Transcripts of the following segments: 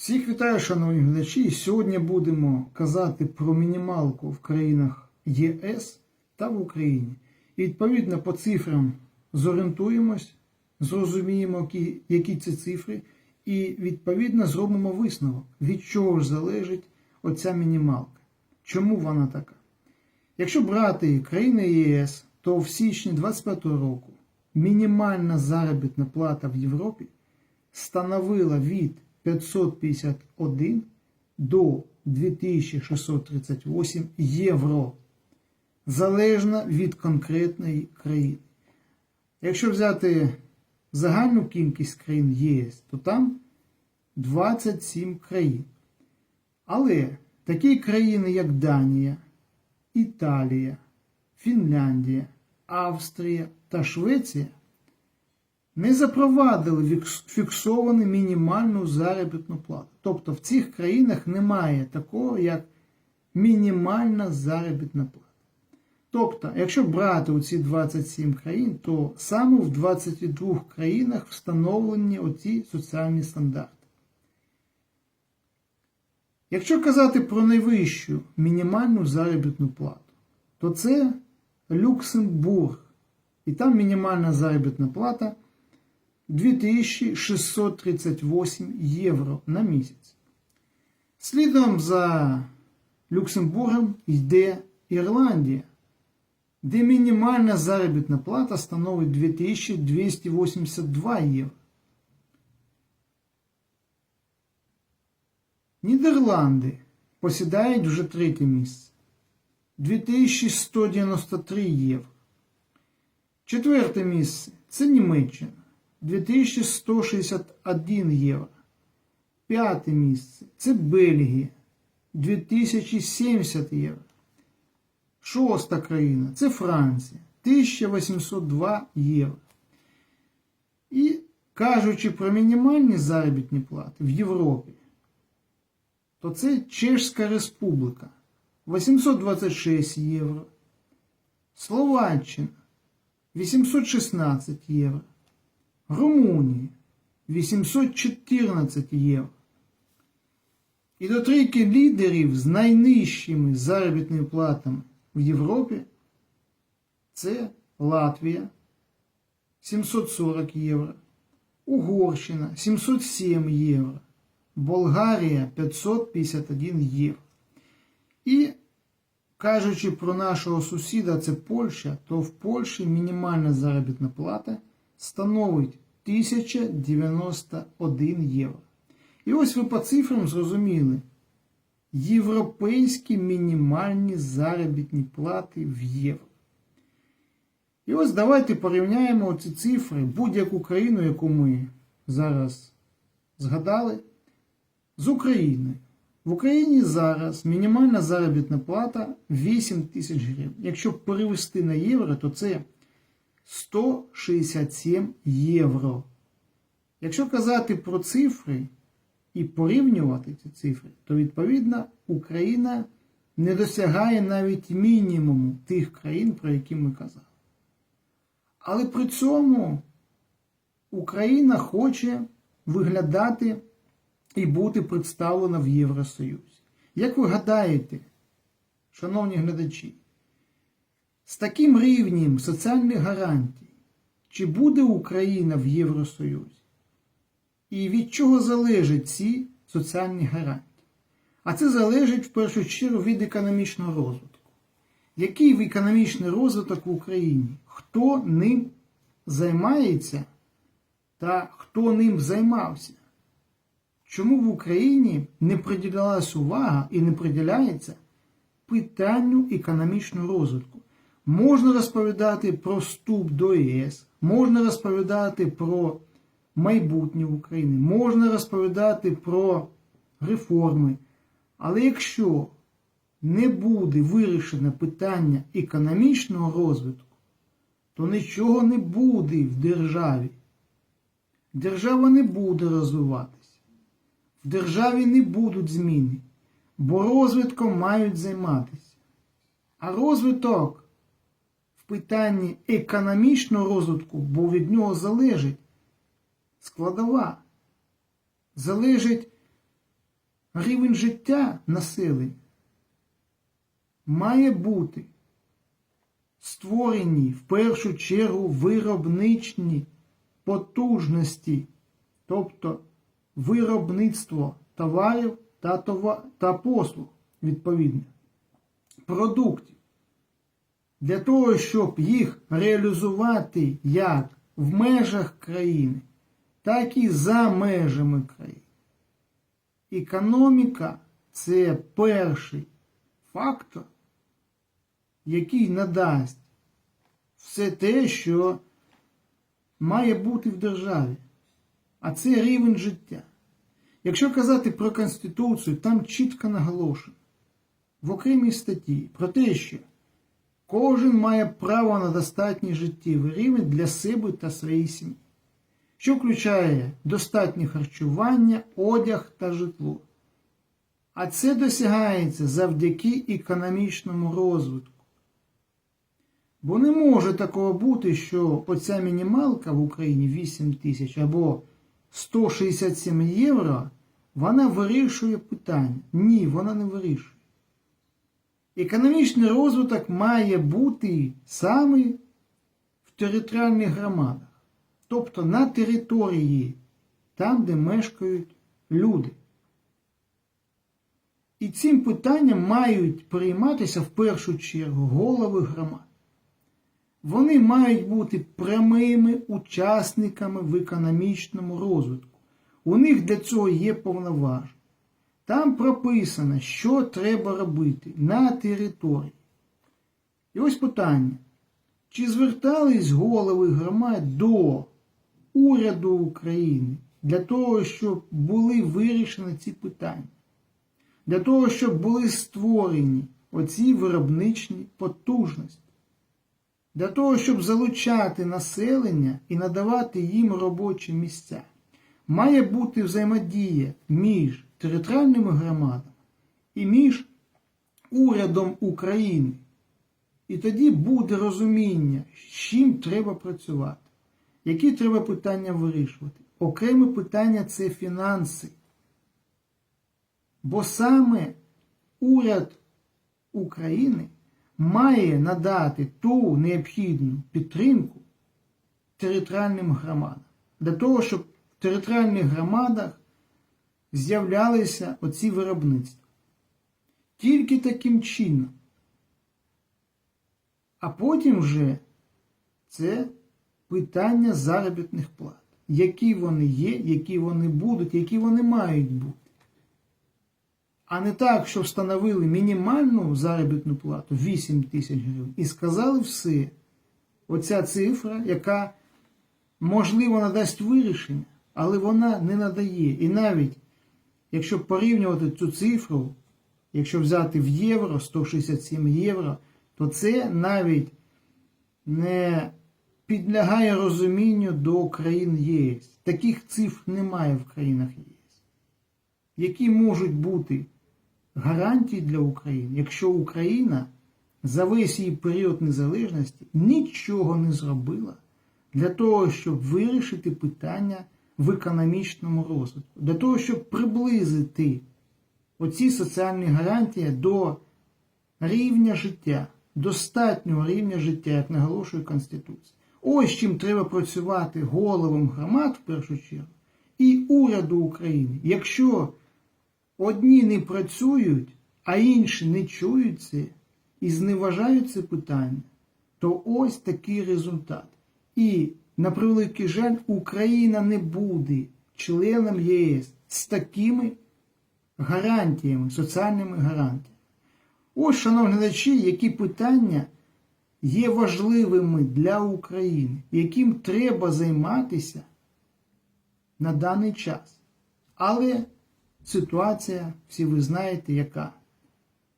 Всіх вітаю, шановні глядачі. Сьогодні будемо казати про мінімалку в країнах ЄС та в Україні. І відповідно по цифрам зорієнтуємось, зрозуміємо, які, які це цифри, і відповідно зробимо висновок, від чого ж залежить оця мінімалка. Чому вона така? Якщо брати країни ЄС, то в січні 2025 року мінімальна заробітна плата в Європі становила від 551 до 2638 євро, залежно від конкретної країни. Якщо взяти загальну кількість країн ЄС, то там 27 країн. Але такі країни, як Данія, Італія, Фінляндія, Австрія та Швеція не запровадили фіксовану мінімальну заробітну плату. Тобто в цих країнах немає такого, як мінімальна заробітна плата. Тобто, якщо брати оці 27 країн, то саме в 22 країнах встановлені оці соціальні стандарти. Якщо казати про найвищу мінімальну заробітну плату, то це Люксембург. І там мінімальна заробітна плата 2638 євро на місяць. Слідом за Люксембургом йде Ірландія, де мінімальна заробітна плата становить 2282 євро. Нідерланди посідають вже третє місце 2193 євро. Четверте місце це Німеччина 2161 євро. П'яте місце це Бельгія 2070 євро. Шоста країна це Франція 1802 євро. І кажучи про мінімальні заробітні плати в Європі, то це Чешська Республіка 826 євро. Словаччина 816 євро. Румунія 814 євро. І до трійки лідерів з найнижчими заробітними платами в Європі це Латвія 740 євро, Угорщина 707 євро, Болгарія 551 євро. І кажучи про нашого сусіда, це Польща, то в Польщі мінімальна заробітна плата становить 1091 євро. І ось ви по цифрам зрозуміли європейські мінімальні заробітні плати в євро. І ось давайте порівняємо ці цифри, будь-яку країну, яку ми зараз згадали, з Україною. В Україні зараз мінімальна заробітна плата 8 тисяч гривень. Якщо перевести на євро, то це 167 євро. Якщо казати про цифри і порівнювати ці цифри, то відповідно Україна не досягає навіть мінімуму тих країн, про які ми казали. Але при цьому Україна хоче виглядати і бути представлена в Євросоюзі. Як ви гадаєте, шановні глядачі, з таким рівнем соціальних гарантій, чи буде Україна в Євросоюзі? І від чого залежать ці соціальні гарантії? А це залежить в першу чергу від економічного розвитку. Який економічний розвиток в Україні? Хто ним займається та хто ним займався? Чому в Україні не приділялась увага і не приділяється питанню економічного розвитку? Можна розповідати про вступ до ЄС, можна розповідати про майбутнє України, можна розповідати про реформи. Але якщо не буде вирішено питання економічного розвитку, то нічого не буде в державі. Держава не буде розвиватися. В державі не будуть зміни, бо розвитком мають займатися. А розвиток питанні економічного розвитку, бо від нього залежить. Складова, залежить рівень життя населення. Має бути створені в першу чергу виробничні потужності, тобто виробництво товарів та, това... та послуг відповідно, продуктів. Для того, щоб їх реалізувати як в межах країни, так і за межами країни. Економіка це перший фактор, який надасть все те, що має бути в державі. А це рівень життя. Якщо казати про Конституцію, там чітко наголошено в окремій статті про те, що кожен має право на достатній життєвий рівень для себе та своєї сім'ї, що включає достатнє харчування, одяг та житло. А це досягається завдяки економічному розвитку. Бо не може такого бути, що оця мінімалка в Україні 8 тисяч або 167 євро, вона вирішує питання. Ні, вона не вирішує. Економічний розвиток має бути саме в територіальних громадах, тобто на території, там, де мешкають люди. І цим питанням мають прийматися в першу чергу голови громад. Вони мають бути прямими учасниками в економічному розвитку. У них для цього є повноваження. Там прописано, що треба робити на території. І ось питання. Чи звертались голови громад до уряду України для того, щоб були вирішені ці питання? Для того, щоб були створені оці виробничні потужності? Для того, щоб залучати населення і надавати їм робочі місця, має бути взаємодія між територіальними громадами і між урядом України. І тоді буде розуміння, з чим треба працювати, які треба питання вирішувати. Окреме питання це фінанси. Бо саме уряд України має надати ту необхідну підтримку територіальним громадам для того, щоб в територіальних громадах з'являлися оці виробництва. Тільки таким чином. А потім вже це питання заробітних плат. Які вони є, які вони будуть, які вони мають бути. А не так, що встановили мінімальну заробітну плату 8 тисяч гривень і сказали все. Оця цифра, яка можливо надасть вирішення, але вона не надає. І навіть якщо порівнювати цю цифру, якщо взяти в євро 167 євро, то це навіть не підлягає розумінню до країн ЄС. Таких цифр немає в країнах ЄС, які можуть бути гарантії для України, якщо Україна за весь її період незалежності нічого не зробила для того, щоб вирішити питання в економічному розвитку, для того, щоб приблизити оці соціальні гарантії до рівня життя, достатнього рівня життя, як наголошує Конституція. Ось чим треба працювати головам громад в першу чергу і уряду України. Якщо одні не працюють, а інші не чують це і зневажають це питання, то ось такий результат. І, на превеликий жаль, Україна не буде членом ЄС з такими гарантіями, соціальними гарантіями. Ось, шановні глядачі, які питання є важливими для України, яким треба займатися на даний час. Але ситуація, всі ви знаєте, яка.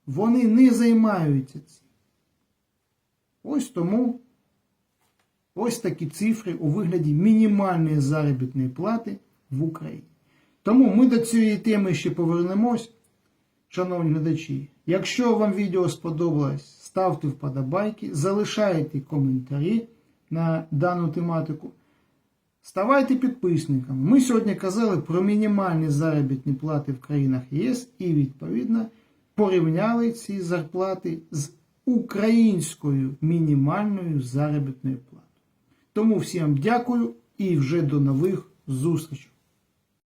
Вони не займаються цим. Ось тому ось такі цифри у вигляді мінімальної заробітної плати в Україні. Тому ми до цієї теми ще повернемось, шановні глядачі. Якщо вам відео сподобалось, ставте вподобайки, залишайте коментарі на дану тематику. Ставайте підписниками. Ми сьогодні казали про мінімальні заробітні плати в країнах ЄС і, відповідно, порівняли ці зарплати з українською мінімальною заробітною платою. Тому всім дякую і вже до нових зустрічей.